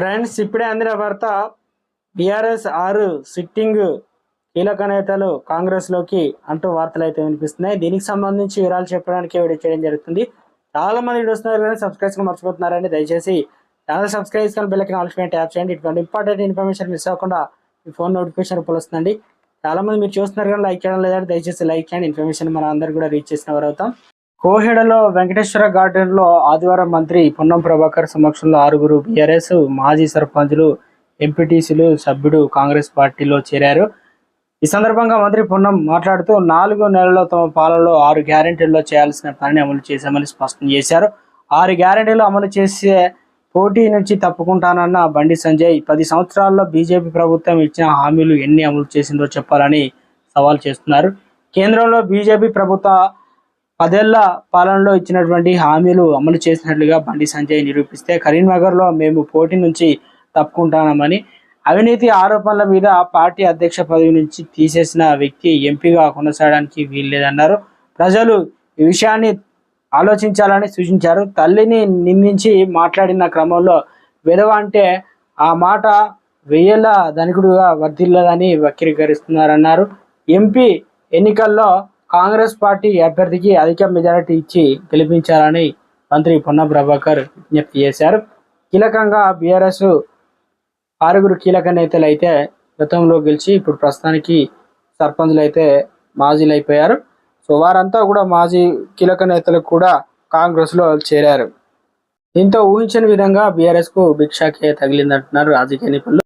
Friends ఇప్పుడే అందిన వార్త బీఆర్ఎస్ ఆరు సిట్టింగ్ కీలక నేతలు కాంగ్రెస్లోకి అంటూ వార్తలు అయితే వినిపిస్తున్నాయి. దీనికి సంబంధించి వివరాలు చెప్పడానికి వీడియో చేయడం జరుగుతుంది. చాలా మంది వీడియోస్ కానీ సబ్స్క్రైబ్గా మర్చిపోతున్నారండి దయచేసి ఛానల్ సబ్స్క్రైబ్ చేసుకొని బెల్లకి ఆల్ఫ్మెంట్ ట్యాప్ చేయండి. ఇటువంటి ఇంపార్టెంట్ ఇన్ఫర్మేషన్ మిస్ అవ్వకుండా మీ ఫోన్ నోటిఫికేషన్ రూపంలో చాలా మంది మీరు చూస్తున్నారు కానీ లైక్ చేయడం లేదంటే దయచేసి లైక్ చేయండి. ఇన్ఫర్మేషన్ మన అందరు కూడా రీచ్ చేసిన వారు అవుతాం. కోహెడలో వెంకటేశ్వర గార్డెన్లో ఆదివారం మంత్రి పొన్నం ప్రభాకర్ సమక్షంలో ఆరుగురు బీఆర్ఎస్ మాజీ సర్పంచులు ఎంపీటీసీలు సభ్యుడు కాంగ్రెస్ పార్టీలో చేరారు. ఈ సందర్భంగా మంత్రి పొన్నం మాట్లాడుతూ నాలుగు నెలల్లో తమ పాలనలో ఆరు గ్యారంటీల్లో చేయాల్సిన పనిని అమలు చేశామని స్పష్టం చేశారు. ఆరు గ్యారెంటీలు అమలు చేసే పోటీ నుంచి తప్పుకుంటానన్న బండి సంజయ్ పది సంవత్సరాల్లో బీజేపీ ప్రభుత్వం ఇచ్చిన హామీలు ఎన్ని అమలు చేసిందో చెప్పాలని సవాల్ చేస్తున్నారు. కేంద్రంలో బీజేపీ ప్రభుత్వ పదేళ్ళ పాలనలో ఇచ్చినటువంటి హామీలు అమలు చేసినట్లుగా బండి సంజయ్ నిరూపిస్తే కరీంనగర్లో మేము పోటీ నుంచి తప్పుకుంటామని అవినీతి ఆరోపణల మీద పార్టీ అధ్యక్ష పదవి నుంచి తీసేసిన వ్యక్తి ఎంపీగా కొనసాగడానికి వీల్లేదన్నారు. ప్రజలు ఈ విషయాన్ని ఆలోచించాలని సూచించారు. తల్లిని నిందించి మాట్లాడిన క్రమంలో విధవ అంటే ఆ మాట వెయ్యేళ్ళ ధనికుడుగా వర్ధిల్లదని వక్రీకరిస్తున్నారన్నారు. ఎంపీ ఎన్నికల్లో కాంగ్రెస్ పార్టీ అభ్యర్థికి అధిక మెజారిటీ ఇచ్చి గెలిపించాలని మంత్రి పొన్న ప్రభాకర్ విజ్ఞప్తి చేశారు. కీలకంగా బీఆర్ఎస్ ఆరుగురు కీలక నేతలు అయితే గతంలో గెలిచి ఇప్పుడు ప్రస్తుతానికి సర్పంచ్లు అయితే మాజీలు అయిపోయారు సో వారంతా కూడా మాజీ కీలక నేతలు కూడా కాంగ్రెస్లో చేరారు. దీంతో ఊహించని విధంగా బీఆర్ఎస్కు భిక్షాకే తగిలిందంటున్నారు రాజకీయ నిపుణులు